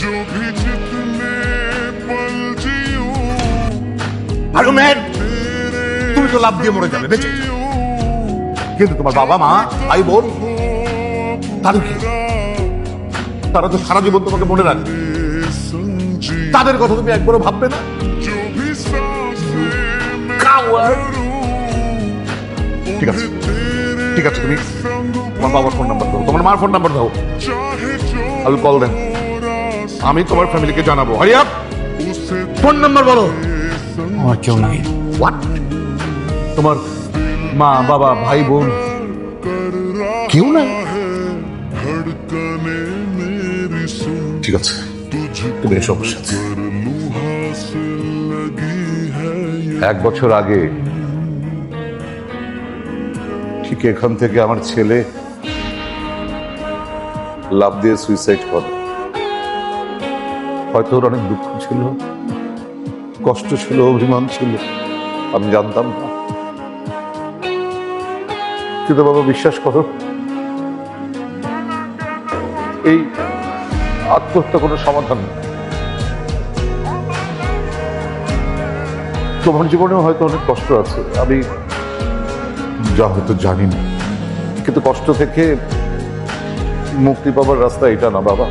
जो भी जितने पल जियूं আরে ম্যাড তুমি তো লাভ দিয়ে মরে যাবে বেঁচে কিন্তু তোমার বাবা মা ভাই বোন তাদের কি তারা তো সারা জীবন তোমাকে মনে রাখবে समझी তাদের কথা তুমি একবারও ভাববে না जो भी सांसें मैं Coward! भरूं, ঠিক আছে उन्हें तेरे ঠিক আছে তুমি संग তোমার বাবার ফোন নাম্বার দাও তোমার মার ফোন নাম্বার দাও चाहे जो আমি কল দেন रास्ता আমি তোমার ফ্যামিলিকে জানাব। হরি ফোন নাম্বার বলো। আমার কেউ নাই। তোমার মা বাবা ভাই বোন? কেউ না ঠিক আছে। তুমি এসব এক বছর আগে ঠিক এখান থেকে আমার ছেলে লাভ দিয়ে সুইসাইড করে। হয়তো ওর অনেক দুঃখ ছিল, কষ্ট ছিল, অভিমান ছিল, আমি জানতাম না। কিন্তু বাবা, বিশ্বাস করো, এই আত্মহত্যা কোনো সমাধান নেই। তোমার জীবনেও হয়তো অনেক কষ্ট আছে, আমি যা হয়তো জানি না। কিন্তু কষ্ট থেকে মুক্তি পাবার রাস্তা এটা না বাবা।